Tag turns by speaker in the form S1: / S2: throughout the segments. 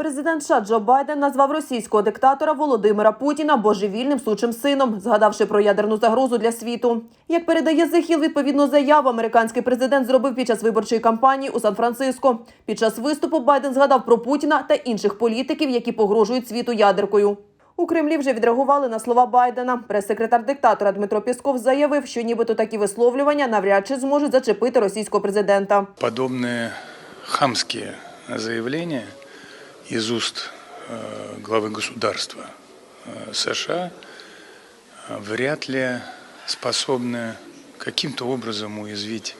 S1: Президент США Джо Байден назвав російського диктатора Володимира Путіна божевільним сучим сином, згадавши про ядерну загрозу для світу. Як передає Hill, відповідну заяву американський президент зробив під час виборчої кампанії у Сан-Франциско. Під час виступу Байден згадав про Путіна та інших політиків, які погрожують світу ядеркою. У Кремлі вже відреагували на слова Байдена. Прес-секретар диктатора Дмитро Пісков заявив, що нібито такі висловлювання навряд чи зможуть зачепити російського президента.
S2: подобные хамские заявления из уст э, главы государства э, США э, вряд ли способны каким-то образом уязвить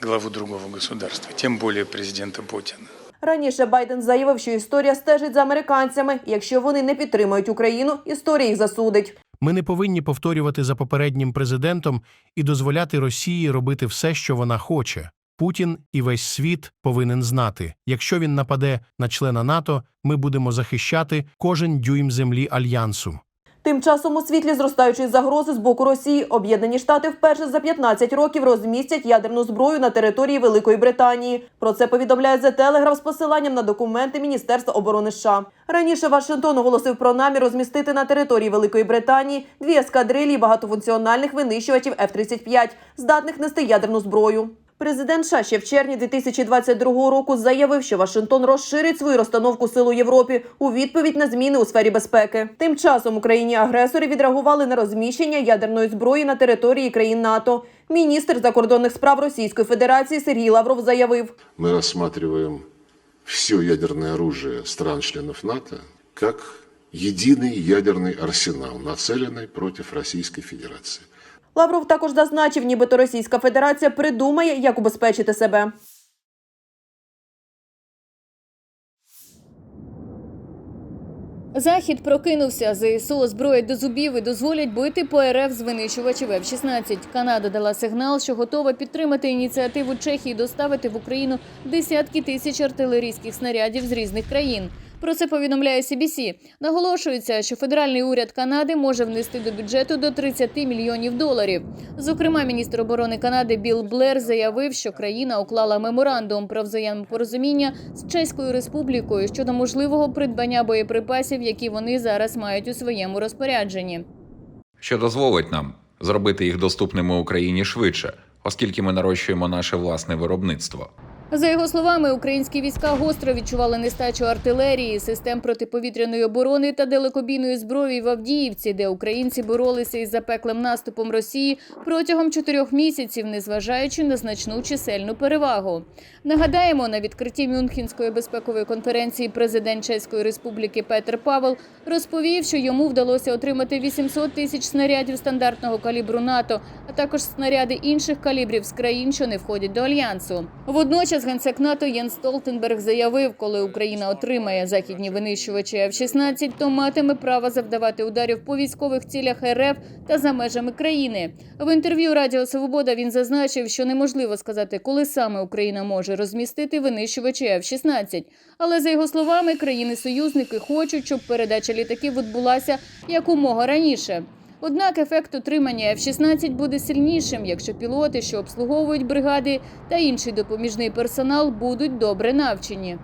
S2: главу другого государства, тем более президента Путина.
S1: Раніше Байден заявив, що історія стежить за американцями. Якщо вони не підтримують Україну, історія їх засудить.
S3: Ми не повинні повторювати за попереднім президентом і дозволяти Росії робити все, що вона хоче. Путін і весь світ повинен знати, якщо він нападе на члена НАТО, ми будемо захищати кожен дюйм землі альянсу.
S1: Тим часом у світлі зростаючої загрози з боку Росії Об'єднані Штати вперше за 15 років розмістять ядерну зброю на території Великої Британії. Про це повідомляє The Telegraph з посиланням на документи Міністерства оборони США. Раніше Вашингтон оголосив про намір розмістити на території Великої Британії дві ескадрилі багатофункціональних винищувачів F-35, здатних нести ядерну зброю. Президент США ще в червні 2022 року заявив, що Вашингтон розширить свою розстановку сил у Європі у відповідь на зміни у сфері безпеки. Тим часом Україні-агресори відреагували на розміщення ядерної зброї на території країн НАТО. Міністр закордонних справ Російської Федерації Сергій Лавров заявив,
S4: Мы рассматриваем все ядерное оружие стран-членов НАТО как единый ядерный арсенал, нацеленный против Российской Федерации.
S1: Лавров також зазначив, нібито Російська Федерація придумає, як убезпечити себе.
S5: Захід прокинувся. ЗСУ озброять до зубів і дозволять бити по РФ з винищувачів F-16. Канада дала сигнал, що готова підтримати ініціативу Чехії доставити в Україну десятки тисяч артилерійських снарядів з різних країн. Про це повідомляє CBC. Наголошується, що федеральний уряд Канади може внести до бюджету до 30 мільйонів доларів. Зокрема, міністр оборони Канади Білл Блер заявив, що країна уклала меморандум про взаємопорозуміння з Чеською Республікою щодо можливого придбання боєприпасів, які вони зараз мають у своєму розпорядженні.
S6: що дозволить нам зробити їх доступними Україні швидше, оскільки ми нарощуємо наше власне виробництво.
S5: За його словами, українські війська гостро відчували нестачу артилерії, систем протиповітряної оборони та далекобійної зброї в Авдіївці, де українці боролися із запеклим наступом Росії протягом чотирьох місяців, незважаючи на значну чисельну перевагу. Нагадаємо, на відкритті Мюнхенської безпекової конференції президент Чеської Республіки Петер Павел розповів, що йому вдалося отримати 800 тисяч снарядів стандартного калібру НАТО, а також снаряди інших калібрів з країн, що не входять до альянсу. Водночас генсек НАТО Єн Столтенберг заявив, коли Україна отримає західні винищувачі F-16, то матиме право завдавати ударів по військових цілях РФ та за межами країни. В інтерв'ю Радіо Свобода він зазначив, що неможливо сказати, коли саме Україна може розмістити винищувачі F-16. Але за його словами, країни-союзники хочуть, щоб передача літаків відбулася якомога раніше. Однак ефект отримання F-16 буде сильнішим, якщо пілоти, що обслуговують бригади, та інший допоміжний персонал будуть добре навчені.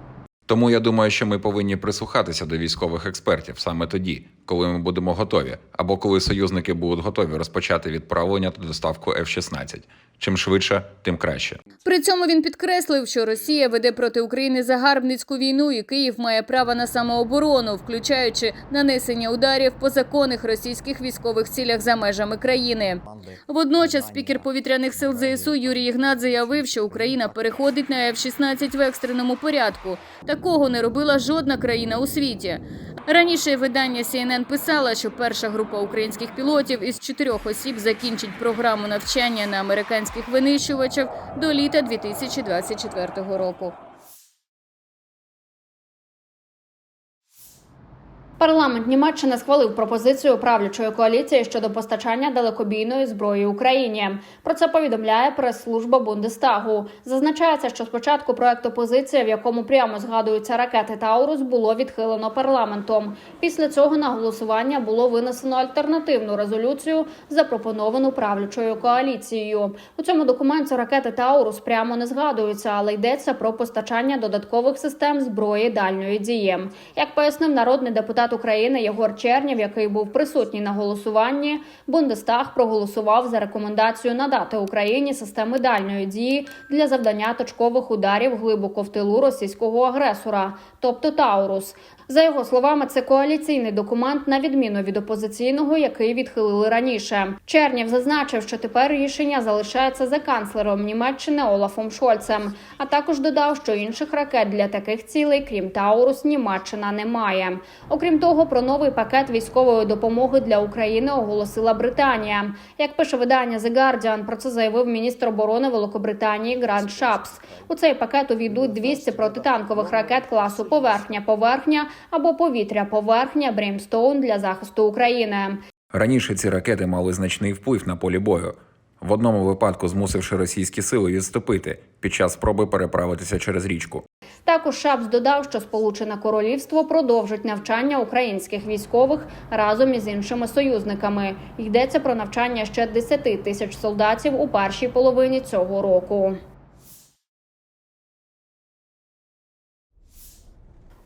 S6: Тому я думаю, що ми повинні прислухатися до військових експертів саме тоді, коли ми будемо готові, або коли союзники будуть готові розпочати відправлення та доставку F-16. Чим швидше, тим краще.
S5: При цьому він підкреслив, що Росія веде проти України загарбницьку війну, і Київ має право на самооборону, включаючи нанесення ударів по законних російських військових цілях за межами країни. Водночас спікер повітряних сил ЗСУ Юрій Ігнат заявив, що Україна переходить на F-16 в екстреному порядку. Такого не робила жодна країна у світі. Раніше видання CNN писало, що перша група українських пілотів із чотирьох осіб закінчить програму навчання на американських винищувачах до літа 2024 року.
S7: Парламент Німеччини схвалив пропозицію правлячої коаліції щодо постачання далекобійної зброї Україні. Про це повідомляє прес-служба Бундестагу. Зазначається, що спочатку проект опозиції, в якому прямо згадуються ракети Таурус, було відхилено парламентом. Після цього на голосування було винесено альтернативну резолюцію, запропоновану правлячою коаліцією. У цьому документі ракети Таурус прямо не згадуються, але йдеться про постачання додаткових систем зброї дальньої дії. Як пояснив народний депутат України Єгор Чернєв, який був присутній на голосуванні, Бундестаг проголосував за рекомендацію надати Україні системи дальньої дії для завдання точкових ударів глибоко в тилу російського агресора, тобто Таурус. За його словами, це коаліційний документ на відміну від опозиційного, який відхилили раніше. Чернєв зазначив, що тепер рішення залишається за канцлером Німеччини Олафом Шольцем. А також додав, що інших ракет для таких цілей, крім Таурус, Німеччина не має. Окрім того, про новий пакет військової допомоги для України оголосила Британія. Як пише видання The Guardian, про це заявив міністр оборони Великобританії Грант Шапс. У цей пакет увійдуть 200 протитанкових ракет класу поверхня-поверхня або повітря-поверхня Брімстоун для захисту України.
S6: Раніше ці ракети мали значний вплив на полі бою, в одному випадку змусивши російські сили відступити під час спроби переправитися через річку.
S7: Також Шапс додав, що Сполучене Королівство продовжить навчання українських військових разом із іншими союзниками. Йдеться про навчання ще 10 тисяч солдатів у першій половині цього року.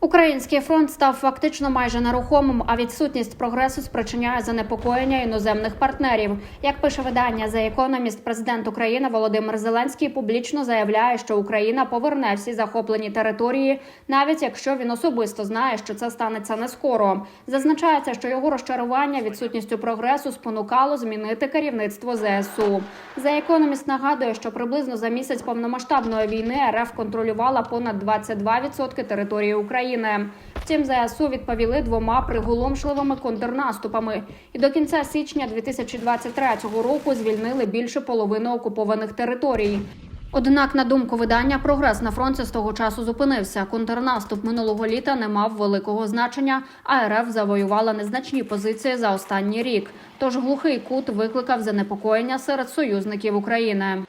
S7: Український фронт став фактично майже нерухомим, а відсутність прогресу спричиняє занепокоєння іноземних партнерів. Як пише видання The Economist, президент України Володимир Зеленський публічно заявляє, що Україна поверне всі захоплені території, навіть якщо він особисто знає, що це станеться не скоро. Зазначається, що його розчарування відсутністю прогресу спонукало змінити керівництво ЗСУ. The Economist нагадує, що приблизно за місяць повномасштабної війни РФ контролювала понад 22% території України. Втім, ЗСУ відповіли двома приголомшливими контрнаступами, і до кінця січня 2023 року звільнили більше половини окупованих територій. Однак, на думку видання, прогрес на фронті з того часу зупинився. Контрнаступ минулого літа не мав великого значення, а РФ завоювала незначні позиції за останній рік. Тож глухий кут викликав занепокоєння серед союзників України.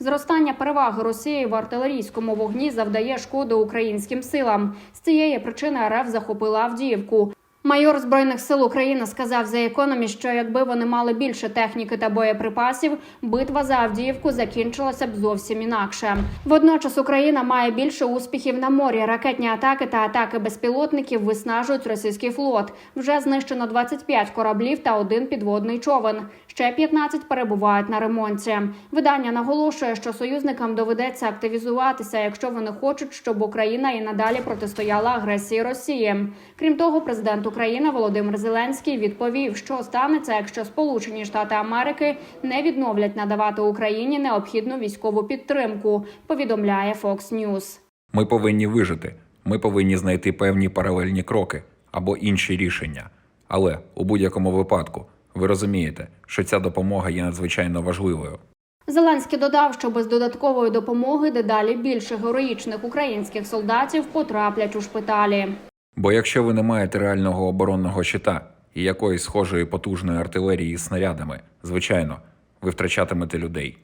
S7: Зростання переваги Росії в артилерійському вогні завдає шкоди українським силам. З цієї причини РФ захопила Авдіївку. Майор збройних сил України сказав за економі, що якби вони мали більше техніки та боєприпасів, битва за Авдіївку закінчилася б зовсім інакше. Водночас Україна має більше успіхів на морі. Ракетні атаки та атаки безпілотників виснажують російський флот. Вже знищено 25 кораблів та один підводний човен. Ще 15 перебувають на ремонті. Видання наголошує, що союзникам доведеться активізуватися, якщо вони хочуть, щоб Україна і надалі протистояла агресії Росії. Крім того, президент України Володимир Зеленський відповів, що станеться, якщо Сполучені Штати Америки не відновлять надавати Україні необхідну військову підтримку. Повідомляє Fox News.
S6: Ми повинні вижити. Ми повинні знайти певні паралельні кроки або інші рішення. Але у будь-якому випадку ви розумієте, що ця допомога є надзвичайно важливою.
S7: Зеленський додав, що без додаткової допомоги дедалі більше героїчних українських солдатів потраплять у шпиталі.
S6: Бо якщо ви не маєте реального оборонного щита і якоїсь схожої потужної артилерії з снарядами, звичайно, ви втрачатимете людей.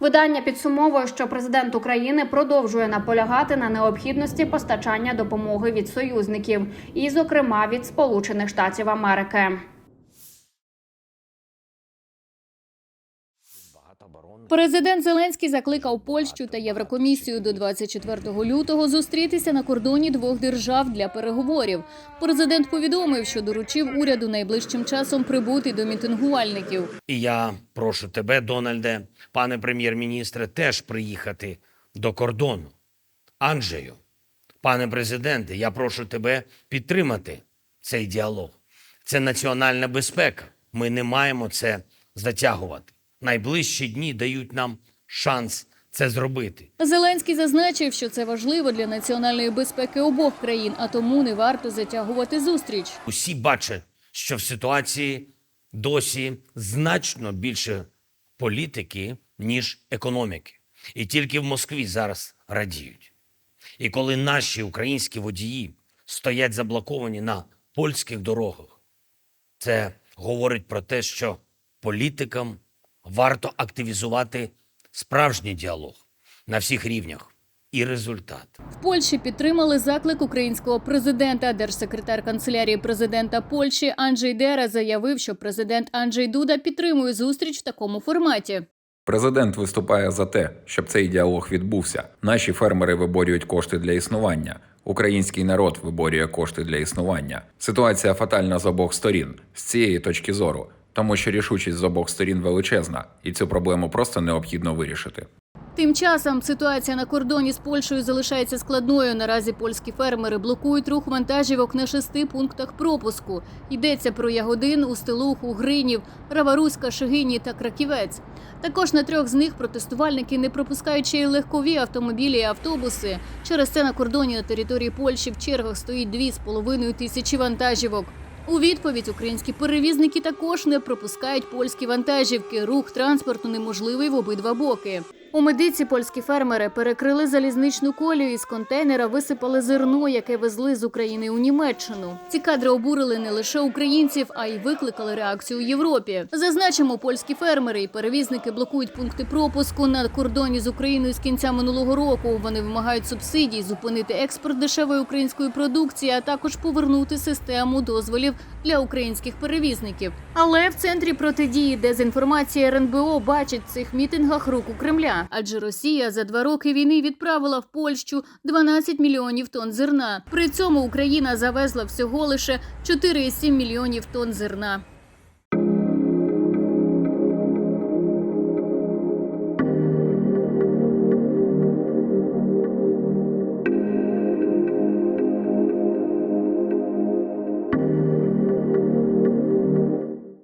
S7: Видання підсумовує, що президент України продовжує наполягати на необхідності постачання допомоги від союзників, і, зокрема, від Сполучених Штатів Америки. Президент Зеленський закликав Польщу та Єврокомісію до 24 лютого зустрітися на кордоні двох держав для переговорів. Президент повідомив, що доручив уряду найближчим часом прибути до мітингувальників.
S8: І я прошу тебе, Дональде, пане прем'єр-міністре, теж приїхати до кордону. Анджею, пане президенте, я прошу тебе підтримати цей діалог. Це національна безпека. Ми не маємо це затягувати. Найближчі дні дають нам шанс це зробити.
S7: Зеленський зазначив, що це важливо для національної безпеки обох країн, а тому не варто затягувати зустріч.
S8: Усі бачать, що в ситуації досі значно більше політики, ніж економіки. І тільки в Москві зараз радіють. І коли наші українські водії стоять заблоковані на польських дорогах. Це говорить про те, що політикам варто активізувати справжній діалог на всіх рівнях і результат.
S5: В Польщі підтримали заклик українського президента. Держсекретар канцелярії президента Польщі Анджей Дера заявив, що президент Анджей Дуда підтримує зустріч в такому форматі.
S6: Президент виступає за те, щоб цей діалог відбувся. Наші фермери виборюють кошти для існування. Український народ виборює кошти для існування. Ситуація фатальна з обох сторін з цієї точки зору, тому що рішучість з обох сторін величезна, і цю проблему просто необхідно вирішити.
S5: Тим часом ситуація на кордоні з Польщею залишається складною. Наразі польські фермери блокують рух вантажівок на шести пунктах пропуску. Йдеться про Ягодин, Устилуху, Гринів, Раваруська, Шегині та Краківець. Також на трьох з них протестувальники не пропускають ще й легкові автомобілі і автобуси. Через це на кордоні на території Польщі в чергах стоїть дві з половиною тисячі вантажівок. У відповідь українські перевізники також не пропускають польські вантажівки. Рух транспорту неможливий в обидва боки. У медиці польські фермери перекрили залізничну колію і з контейнера висипали зерно, яке везли з України у Німеччину. Ці кадри обурили не лише українців, а й викликали реакцію у Європі. Зазначимо, польські фермери і перевізники блокують пункти пропуску на кордоні з Україною з кінця минулого року. Вони вимагають субсидій, зупинити експорт дешевої української продукції, а також повернути систему дозволів для українських перевізників. Але в центрі протидії дезінформації РНБО бачить в цих мітингах руку Кремля, адже Росія за два роки війни відправила в Польщу 12 мільйонів тонн зерна. При цьому Україна завезла всього лише 4,7 мільйонів тонн зерна.